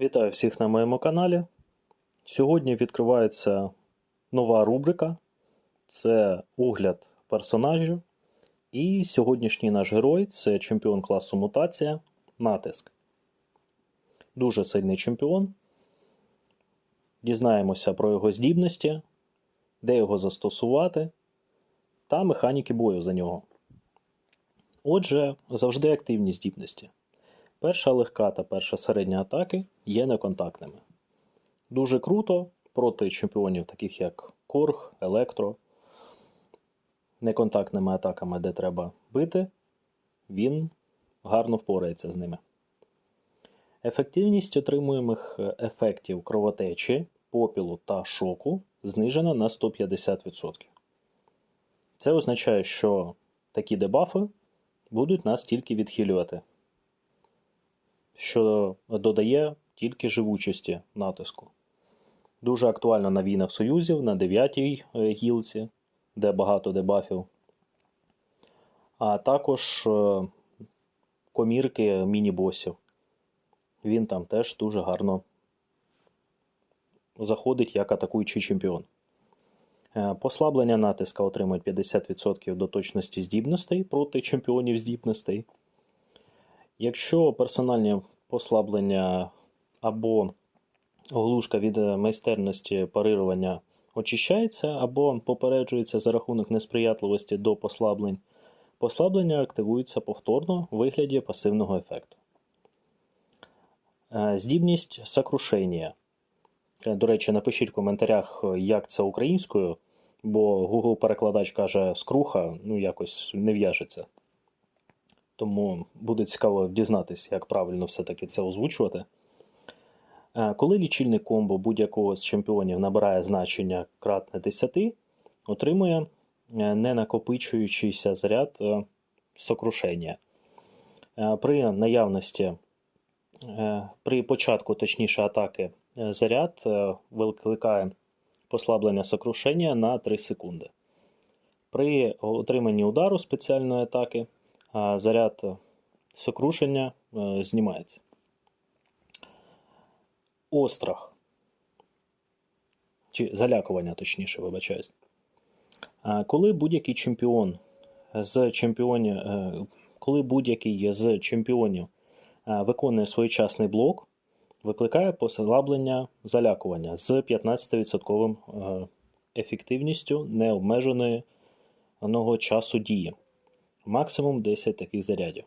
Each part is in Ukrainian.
Вітаю всіх на моєму каналі. Сьогодні відкривається нова рубрика. Це огляд персонажів. І сьогоднішній наш герой це чемпіон класу мутація натиск. Дуже сильний чемпіон. Дізнаємося про його здібності, де його застосувати та механіки бою за нього. Отже, завжди активні здібності. Перша легка та перша середня атаки є неконтактними. Дуже круто проти чемпіонів, таких як Корг, Електро. Неконтактними атаками, де треба бити, він гарно впорається з ними. Ефективність отримуємих ефектів кровотечі, попілу та шоку знижена на 150%. Це означає, що такі дебафи будуть нас тільки відхилювати що додає тільки живучості натиску. Дуже актуально на війнах союзів, на 9-й гілці, де багато дебафів. А також е, комірки міні-босів. Він там теж дуже гарно заходить як атакуючий чемпіон. Е, Послаблення натиска отримують 50% до точності здібностей проти чемпіонів здібностей. Якщо персональні послаблення або оглушка від майстерності парирування очищається, або попереджується за рахунок несприятливості до послаблень, послаблення активується повторно в вигляді пасивного ефекту. Е, Здібність сокрушення. Е, До речі, напишіть в коментарях, як це українською, бо Google-перекладач каже скруха, ну якось не в'яжеться. Тому буде цікаво дізнатися, як правильно все-таки це озвучувати. Е, Коли лічильний комбо будь-якого з чемпіонів набирає значення кратне 10, отримує е, ненакопичуючийся заряд е, сокрушення. При наявності, при початку точніше атаки заряд викликає послаблення сокрушення на 3 секунди. При отриманні удару спеціальної атаки заряд сокрушення е, знімається. Острах. Чи залякування, точніше, вибачаюсь. Коли будь-який чемпіон з чемпіонів, е, коли будь-який з чемпіонів е, виконує своєчасний блок, викликає послаблення залякування з 15% е, ефективністю необмеженої часу дії максимум 10 таких зарядів.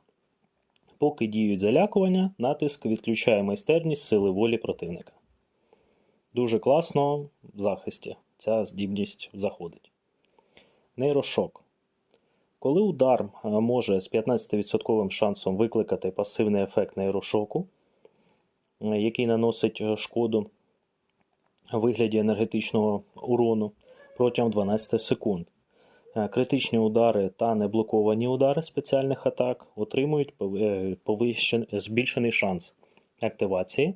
Поки діють залякування, натиск відключає майстерність сили волі противника. Дуже класно в захисті ця здібність заходить. Нейрошок. Коли удар е, може з 15% шансом викликати пасивний ефект нейрошоку, е, який наносить е, шкоду у вигляді енергетичного урону протягом 12 секунд. Е, Критичні удари та неблоковані удари спеціальних атак отримують е, повищен- збільшений шанс активації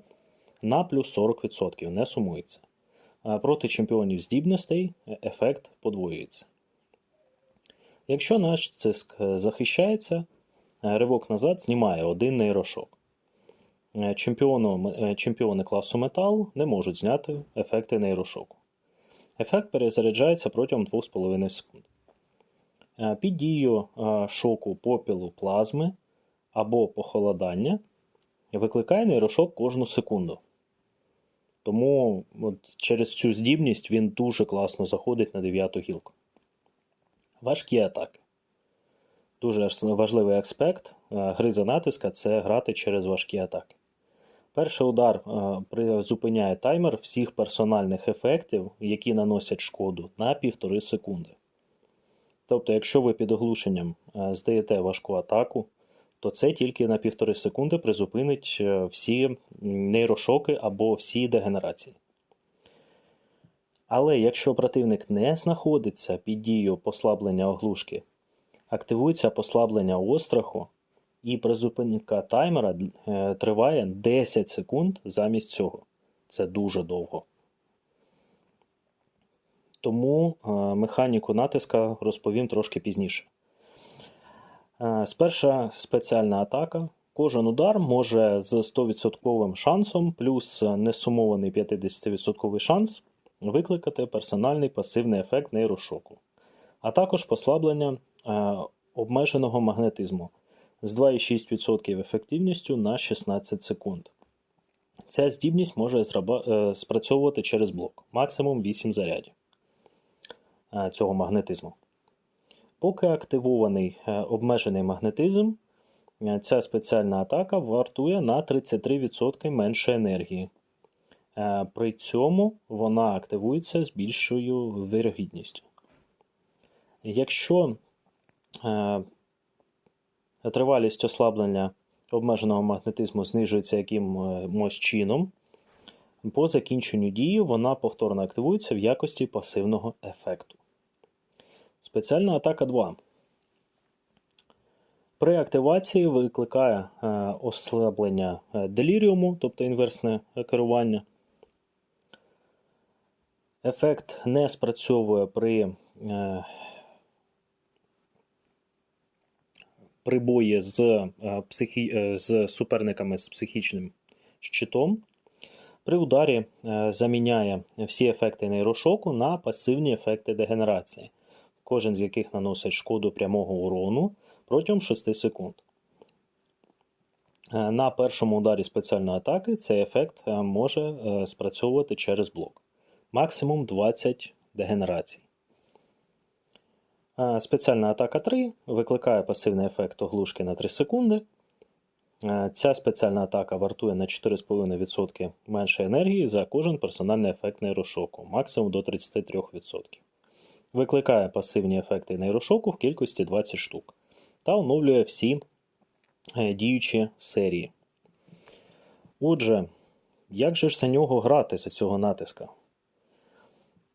на плюс 40%, не сумується. Проти чемпіонів здібностей е, ефект подвоюється. Якщо наш циск е, захищається, е, ривок назад знімає один нейрошок. Е, Чемпіону, е, чемпіони класу метал не можуть зняти ефекти нейрошоку. Ефект перезаряджається протягом 2,5 секунд. Е, Під дією е, шоку попілу плазми або похолодання викликає нейрошок кожну секунду. Тому от через цю здібність він дуже класно заходить на 9 гілку. Важкі атаки. Дуже важливий аспект е, гри за натиска це грати через важкі атаки. Перший удар призупиняє таймер всіх персональних ефектів, які наносять шкоду, на 1,5 секунди. Тобто, якщо ви під оглушенням е, здаєте важку атаку, то це тільки на 1,5 секунди призупинить е, всі нейрошоки або всі дегенерації. Але якщо противник не знаходиться під дією послаблення оглушки, активується послаблення остраху, і призупинка таймера е, триває 10 секунд замість цього. Це дуже довго. Тому е, механіку натиска розповім трошки пізніше. Е, Сперша спеціальна атака, Кожен удар може з 100% шансом плюс несумований 50% шанс викликати персональний пасивний ефект нейрошоку, а також послаблення е, обмеженого магнетизму з 2,6% ефективністю на 16 секунд. Ця здібність може спрацьовувати через блок, максимум 8 зарядів цього магнетизму. Поки активований е, обмежений магнетизм, е, ця спеціальна атака вартує на 33% менше енергії. Е, При цьому вона активується з більшою вирогідністю. Якщо е, тривалість ослаблення обмеженого магнетизму знижується якимось чином, по закінченню дії вона повторно активується в якості пасивного ефекту. Спеціальна атака 2. При активації викликає е, ослаблення е, деліріуму, тобто інверсне е, керування. Ефект не спрацьовує при, е, при з, психі, з суперниками з психічним щитом. При ударі е, заміняє всі ефекти нейрошоку на пасивні ефекти дегенерації, кожен з яких наносить шкоду прямого урону протягом 6 секунд. Е, На першому ударі спеціальної атаки цей ефект е, може спрацьовувати через блок. Максимум 20 дегенерацій. Спеціальна атака 3 викликає пасивний ефект оглушки на 3 секунди. Е, Ця спеціальна атака вартує на 4,5% менше енергії за кожен персональний ефект нейрошоку, максимум до 33%. Викликає пасивні ефекти нейрошоку в кількості 20 штук та оновлює всі е, діючі серії. Отже, як же ж за нього грати за цього натиска?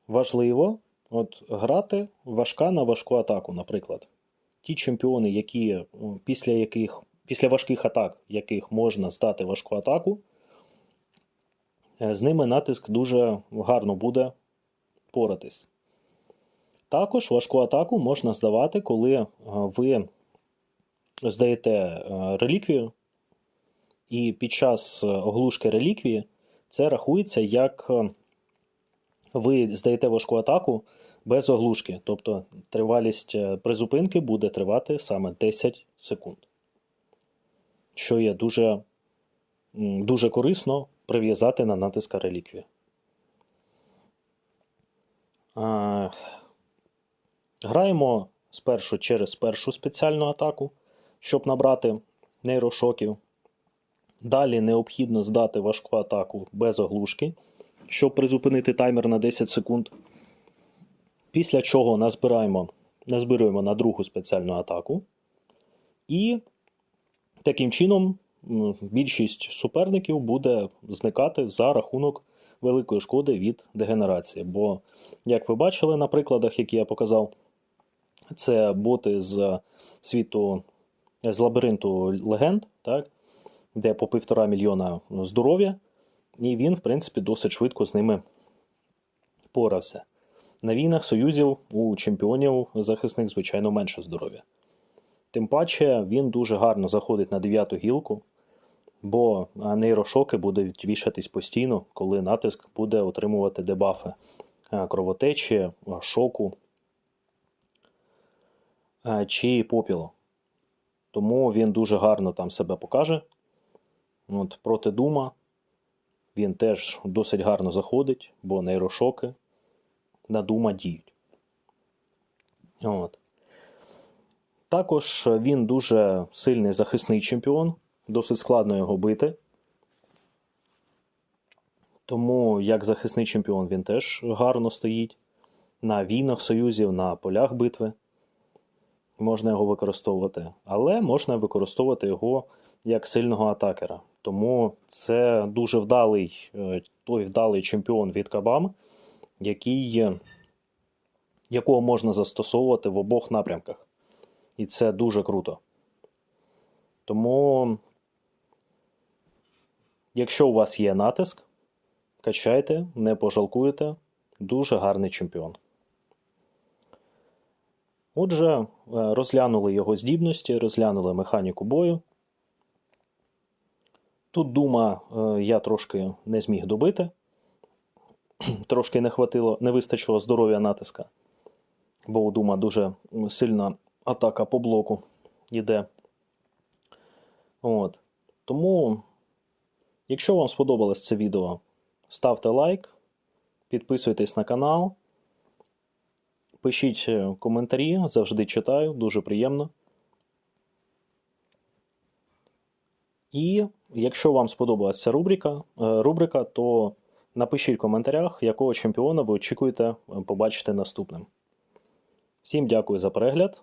Важливо от, грати важка на важку атаку, наприклад. Ті чемпіони, які, після яких після важких атак, яких можна здати важку атаку, е, з ними натиск дуже гарно буде поратись. Також важку атаку можна здавати, коли е, ви здаєте е, реліквію, і під час оглушки реліквії це рахується як ви здаєте важку атаку без оглушки. Тобто тривалість призупинки буде тривати саме 10 секунд що є дуже, дуже корисно прив'язати на натиска реліквії. А, Граємо спершу через першу спеціальну атаку, щоб набрати нейрошоків. Далі необхідно здати важку атаку без оглушки, щоб призупинити таймер на 10 секунд. Після чого назбираємо, назбируємо на другу спеціальну атаку. І Таким чином, більшість суперників буде зникати за рахунок великої шкоди від дегенерації. Бо, як ви бачили на прикладах, які я показав, це боти з світу з лабіринту легенд, так, де по півтора мільйона здоров'я, і він, в принципі, досить швидко з ними порався. На війнах союзів у чемпіонів захисних, звичайно, менше здоров'я. Тим паче він дуже гарно заходить на дев'яту гілку, бо нейрошоки будуть вішатись постійно, коли натиск буде отримувати дебафи кровотечі, шоку чи попілу. Тому він дуже гарно там себе покаже. От, проти Дума він теж досить гарно заходить, бо нейрошоки на Дума діють. От. Також він дуже сильний захисний чемпіон, досить складно його бити. Тому як захисний чемпіон він теж гарно стоїть. На війнах союзів, на полях битви можна його використовувати, але можна використовувати його як сильного атакера. Тому це дуже вдалий, е, той вдалий чемпіон від Кабам, який, якого можна застосовувати в обох напрямках. І це дуже круто. Тому, якщо у вас є натиск, качайте, не пожалкуєте. Дуже гарний чемпіон. Отже, е, розглянули його здібності, розглянули механіку бою. Тут дума е, я трошки не зміг добити. Трошки не хватило, не вистачило здоров'я натиска. Бо у дума дуже сильна атака по блоку йде. От. Тому, якщо вам сподобалось це відео, ставте лайк, підписуйтесь на канал, пишіть е, коментарі, завжди читаю, дуже приємно. І якщо вам сподобалася ця рубрика, е, рубрика, то напишіть в коментарях, якого чемпіона ви очікуєте е, побачити наступним. Всім дякую за перегляд.